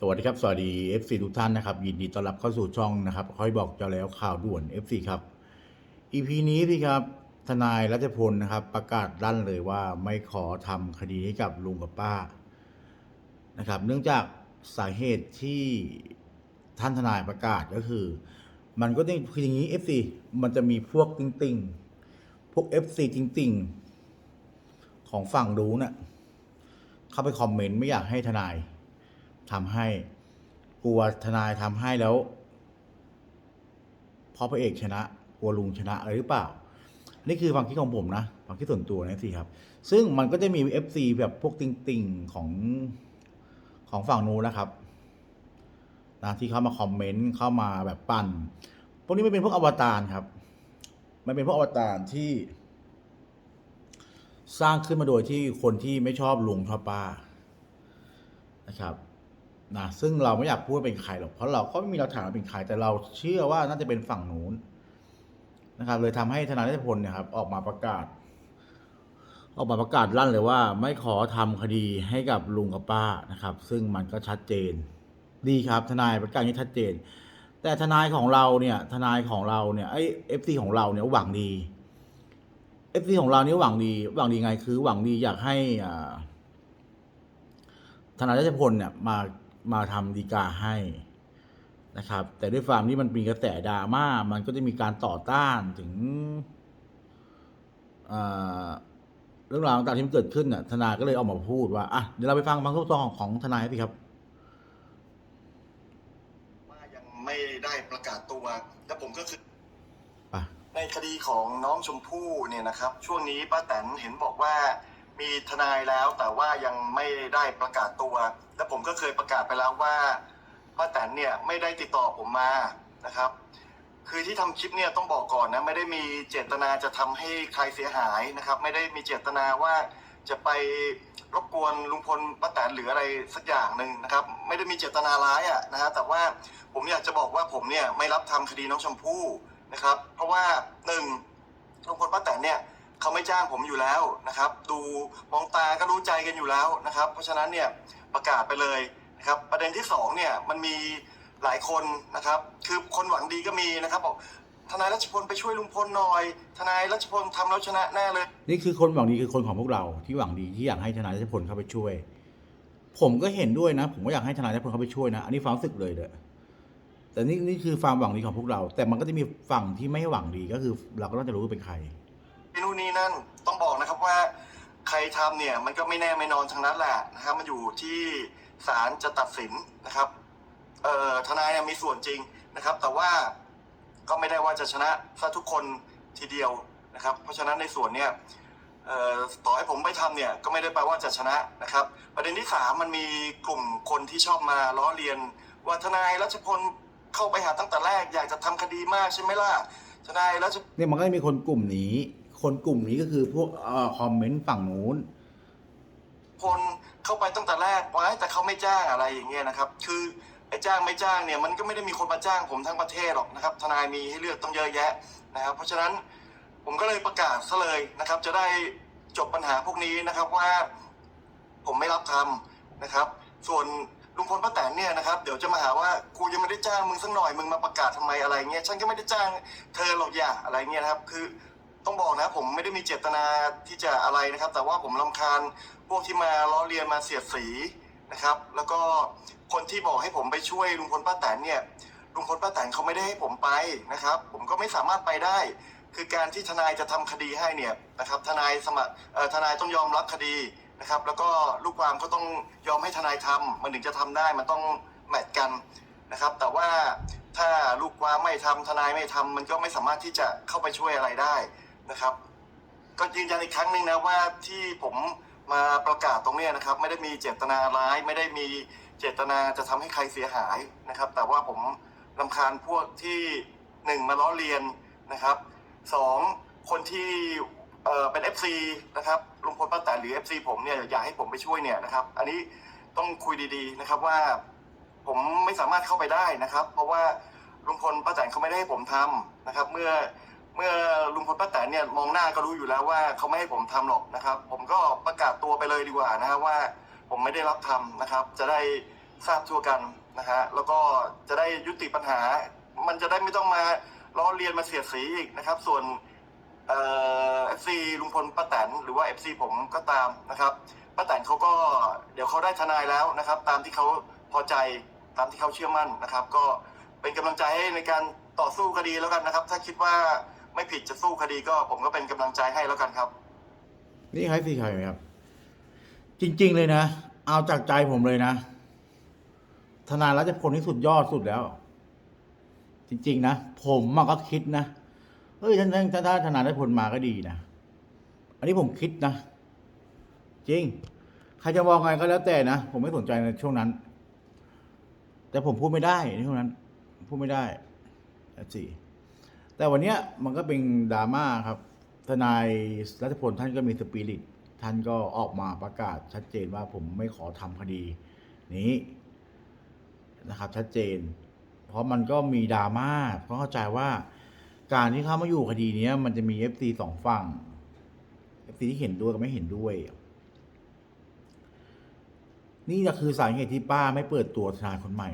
สวัสดีครับ สวัสดี FC ทุกท่านนะครับ ยินดีต้อนรับเข้าสู่ช่องนะครับคอยบอกเจ้าแล้วข่าวด่วน FC ครับ EP นี้พี่ครับ ทนายรัชพลนะครับ ประกาศลั่นเลยว่าไม่ขอทำคดีให้กับลุงกับป้านะครับ เนื่องจากสาเหตุที่ท่านทนายประกาศก็คือ มันก็ต้องคืออย่างนี้ FC มันจะมีพวกติงติงๆพวก FC ติงติงๆของฝั่งดูน่ะเข้าไปคอมเมนต์ไม่อยากให้ทนาย ทำให้กลัวทนายทำให้แล้วพอพระเอกชนะกลัวลุงชนะอะไรหรือเปล่า นี่คือความคิดของผมนะความคิดส่วนตัวนะสิครับ ซึ่งมันก็จะมี FC แบบพวกติงติงๆของของฝั่งนู้นนะครับนะที่เข้ามาคอมเมนต์เข้ามาแบบปั่น พวกนี้ไม่เป็นพวกอวตารครับ มันเป็นพวกอวตารที่ สร้างขึ้นมาโดยที่คนที่ไม่ชอบลุงชอบป้านะครับ นะซึ่งเราไม่อยากพูดเป็นใครหรอกเพราะเราก็ไม่มีหลักฐานว่าเป็นใครแต่เราเชื่อว่าน่าจะเป็นฝั่งนู้นนะครับ เลยทำให้ทนายรัชพลเนี่ยครับออกมาประกาศ ออกมาประกาศลั่นเลยว่า ไม่ขอทำคดีให้กับลุงกับป้านะครับ ซึ่งมันก็ชัดเจน ดีครับ ทนายประกาศนี้ชัดเจน แต่ทนายของเราเนี่ยทนายของเราเนี่ยไอเอฟซีของเราเนี่ยหวังดีเอฟซีของเราเนี่ยหวังดี หวังดีไงคือ หวังดีอยากให้อ่าธนายรัชพลเนี่ยมา มาทำดีกาให้นะครับ แต่ด้วยความที่มันมีกระแสดราม่ามันก็จะมีการต่อต้านถึงเอ่อเรื่องราวต่างๆที่มันเกิดขึ้นน่ะทนายก็เลยออกมาพูดว่าอะเดี๋ยวเราไปฟังบางช่วงของของทนายสิครับว่ายังไม่ได้ประกาศตัวและผมก็คือไปในคดีของน้องชมพู่เนี่ยนะครับ ช่วงนี้ป้าแตนเห็นบอกว่า มีทนายแล้วแต่ว่ายังไม่ได้ประกาศตัว และผมก็เคยประกาศไปแล้วว่าป้าแตนเนี่ยไม่ได้ติดต่อผมมานะครับ คือที่ทำคลิปเนี่ยต้องบอกก่อนนะไม่ได้มีเจตนาจะทำให้ใครเสียหายนะครับ ไม่ได้มีเจตนาว่าจะไปรบกวนลุงพลป้าแตนหรืออะไรสักอย่างหนึ่งนะครับ ไม่ได้มีเจตนาร้ายอะนะฮะแต่ว่าผมอยากจะบอกว่าผมเนี่ยไม่รับทำคดีน้องชมพู่นะครับ เพราะว่าหนึ่งลุงพลป้าแตนเนี่ย เขาไม่จ้างผมอยู่แล้วนะครับ ดูมองตาก็รู้ใจกันอยู่แล้วนะครับ เพราะฉะนั้นเนี่ยประกาศไปเลยนะครับ ประเด็นที่สองเนี่ยมันมีหลายคนนะครับ คือคนหวังดีก็มีนะครับบอกทนายรัชพลไปช่วยลุงพลหน่อย ทนายรัชพลทำแล้วชนะแน่เลย นี่คือคนหวังดีคือคนของพวกเราที่หวังดีที่อยากให้ทนายรัชพลเข้าไปช่วย ผมก็เห็นด้วยนะ ผมก็อยากให้ทนายรัชพลเข้าไปช่วยนะ อันนี้ความรู้สึกเลยเด้อแต่นี่นี่คือความหวังดีของพวกเรา แต่มันก็จะมีฝั่งที่ไม่หวังดีก็คือ เราก็ต้องจะรู้ว่าเป็นใคร นู่นนี่นั่นต้องบอกนะครับว่าใครทำเนี่ยมันก็ไม่แน่ไม่นอนทั้งนั้นแหละนะครับมันอยู่ที่ศาลจะตัดสินนะครับเอ่อทนายเนี่ยมีส่วนจริงนะครับ แต่ว่าก็ไม่ได้ว่าจะชนะซะทุกคนทีเดียวนะครับ เพราะฉะนั้นในส่วนเนี่ยเอ่อต่อให้ผมไปทำเนี่ยก็ไม่ได้แปลว่าจะชนะนะครับ ประเด็นที่สามมันมีกลุ่มคนที่ชอบมาล้อเลียน ว่าทนายรัชพลเข้าไปหาตั้งแต่แรก อยากจะทำคดีมากใช่ไหมล่ะทนายรัชเนี่ยมันก็มีคนกลุ่มนี้ คนกลุ่มนี้ก็คือพวกอคอมเมนต์ฝั่งนู้นคนเข้าไปตั้งแต่แรกไว้แต่เขาไม่จ้างอะไรอย่างเงี้ยนะครับ คือไอ้จ้างไม่จ้างเนี่ยมันก็ไม่ได้มีคนมาจ้างผมทั้งประเทศหรอกนะครับ ทนายมีให้เลือกต้องเยอะแยะนะครับ เพราะฉะนั้นผมก็เลยประกาศซะเลยนะครับ จะได้จบปัญหาพวกนี้นะครับว่าผมไม่รับทำนะครับ ส่วนลุงพลป้าแตนเนี่ยนะครับเดี๋ยวจะมาหาว่ากูยังไม่ได้จ้างมึงสักหน่อยมึงมาประกาศทำไมอะไรเงี้ยฉันก็ไม่ได้จ้างเธอหรอกอย่าอะไรเงี้ยนะครับ คือ ต้องบอกนะผมไม่ได้มีเจตนาที่จะอะไรนะครับ แต่ว่าผมลำคาญพวกที่มาล้อเลียนมาเสียดสีนะครับ แล้วก็คนที่บอกให้ผมไปช่วยลุงพลป้าแตนเนี่ยลุงพลป้าแตนเขาไม่ได้ให้ผมไปนะครับ ผมก็ไม่สามารถไปได้ คือการที่ทนายจะทำคดีให้เนี่ยนะครับ ทนายสมัครทนายต้องยอมรับคดีนะครับ แล้วก็ลูกความก็ต้องยอมให้ทนายทำมันถึงจะทำได้มันต้องแมทกันนะครับ แต่ว่าถ้าลูกความไม่ทำทนายไม่ทำมันก็ไม่สามารถที่จะเข้าไปช่วยอะไรได้ นะครับ ก็ยืนยันอีกครั้งหนึ่งนะว่าที่ผมมาประกาศตรงนี้นะครับ ไม่ได้มีเจตนาร้าย ไม่ได้มีเจตนาจะทำให้ใครเสียหายนะครับ แต่ว่าผมลำคาญพวกที่หนึ่งมาล้อเลียนนะครับสองคนที่เอ่อเป็น FC นะครับลุงพลป้าแตนหรือ FC ผมเนี่ยอยากให้ผมไปช่วยเนี่ยนะครับ อันนี้ต้องคุยดีๆนะครับว่าผมไม่สามารถเข้าไปได้นะครับ เพราะว่าลุงพลป้าแตนเขาไม่ได้ให้ผมทำนะครับ เมื่อ เมื่อลุงพลป้าแตนเนี่ยมองหน้าก็รู้อยู่แล้วว่าเขาไม่ให้ผมทำหรอกนะครับ ผมก็ประกาศตัวไปเลยดีกว่านะครับว่าผมไม่ได้รับทำนะครับ จะได้ทราบทั่วกันนะฮะแล้วก็จะได้ยุติปัญหา มันจะได้ไม่ต้องมาล้อเลียนมาเสียดสีอีกนะครับ ส่วนเอฟซีลุงพลป้าแตนหรือว่า FC ผมก็ตามนะครับป้าแตนเขาก็เดี๋ยวเขาได้ทนายแล้วนะครับ ตามที่เขาพอใจตามที่เขาเชื่อมั่นนะครับ ก็เป็นกำลังใจให้ในการต่อสู้คดีแล้วกันนะครับ ถ้าคิดว่า ไม่ผิดจะสู้คดีก็ผมก็เป็นกำลังใจให้แล้วกันครับ นี่ใครสี่ใครไหมครับ จริง ๆ เลยนะ เอาจากใจผมเลยนะทนายรัชพลนี่สุดยอดสุดแล้ว จริง ๆ นะ ผมมันก็คิดนะเฮ้ยท่านท่านถ้าทนายรัชพลมาก็ดีนะ อันนี้ผมคิดนะ จริง ใครจะมองไงก็แล้วแต่นะ ผมไม่สนใจในช่วงนั้น แต่ผมพูดไม่ได้ในช่วงนั้น พูดไม่ได้สี่ แต่วันนี้มันก็เป็นดราม่าครับ ทนายรัชพลท่านก็มีสปิริต ท่านก็ออกมาประกาศชัดเจนว่าผมไม่ขอทำคดีนี้นะครับ ชัดเจน เพราะมันก็มีดราม่าเพราะเข้าใจว่า การที่เขามาอยู่คดีนี้มันจะมีเอฟซีสองฝั่งเอฟซีที่เห็นด้วยกับไม่เห็นด้วย นี่ก็คือสาเหตุที่ป้าไม่เปิดตัวทนายคนใหม่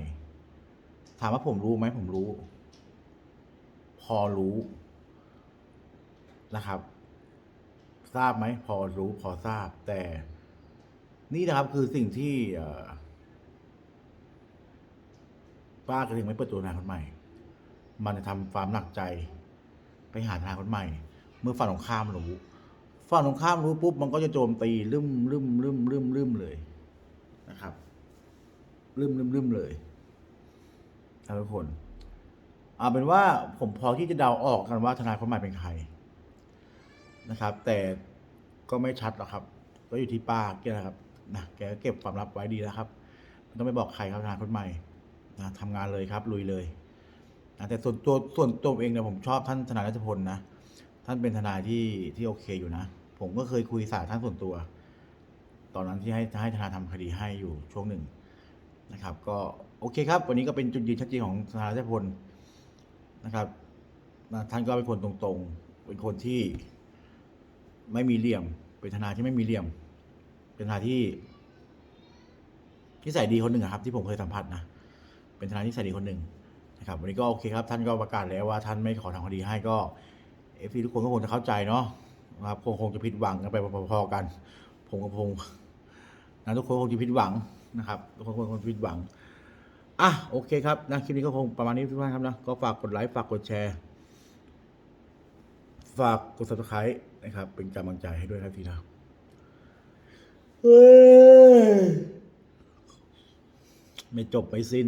ถามว่าผมรู้ไหมผมรู้ อรู้นะครับ ทราบไหมพอรู้พอทราบ แต่นี่นะครับคือสิ่งที่ป้าก็ถึงไม่เปิดตัวนายคนใหม่ มันจะทำความหนักใจไปหาทนายคนใหม่ เมื่อฝั่งตรงข้ามรู้ฝั่งตรงข้ามรู้ปุ๊บมันก็จะโจมตีลืมลืมลืมลืมลืมเลยนะครับลืมลืมลืมเลยทุกคน เอาเป็นว่าผมพอที่จะเดาออกกันว่าทนายคนใหม่เป็นใครนะครับ แต่ก็ไม่ชัดหรอกครับ ก็อยู่ที่ป้าแกนะครับนะแกก็เก็บความลับไว้ดีแล้วครับไม่ต้องไปบอกใครครับทนายคนใหม่นะทำงานเลยครับลุยเลยนะแต่ส่วนตัวส่วนตัวเองเนี่ยผมชอบท่านทนายรัชพลนะท่านเป็นทนายที่ที่โอเคอยู่นะ ผมก็เคยคุยสายท่านส่วนตัว ตอนนั้นที่ให้ให้ทนายทำคดีให้อยู่ช่วงหนึ่งนะครับ ก็โอเคครับ วันนี้ก็เป็นจุดยืนชัดเจนของทนายรัชพล นะครับนะท่านก็เป็นคนตรงๆ เป็นคนที่ไม่มีเหลี่ยม เป็นทนายที่ไม่มีเหลี่ยม เป็นทนายที่นิสัยดีคนหนึ่งครับ ที่ผมเคยสัมผัสนะ เป็นทนายที่นิสัยดีคนหนึ่งนะครับ วันนี้ก็โอเคครับ ท่านก็ประกาศแล้วว่าท่านไม่ขอทำคดีให้ก็เอฟซีทุกคนก็คงจะเข้าใจเนาะนะครับคงคงจะผิดหวังกันไปพอๆกัน ผมกับพงนะทุกคนคงจะผิดหวังนะครับทุกคนคงผิดหวัง อะโอเคครับนะคลิปนี้ก็คงประมาณนี้ทุกท่านครับนะก็ฝากกดไลค์ฝากกดแชร์ ฝากกด subscribe นะครับ เป็นกำลังใจให้ด้วยครับทีนะเฮ้ยไม่จบไม่สิ้น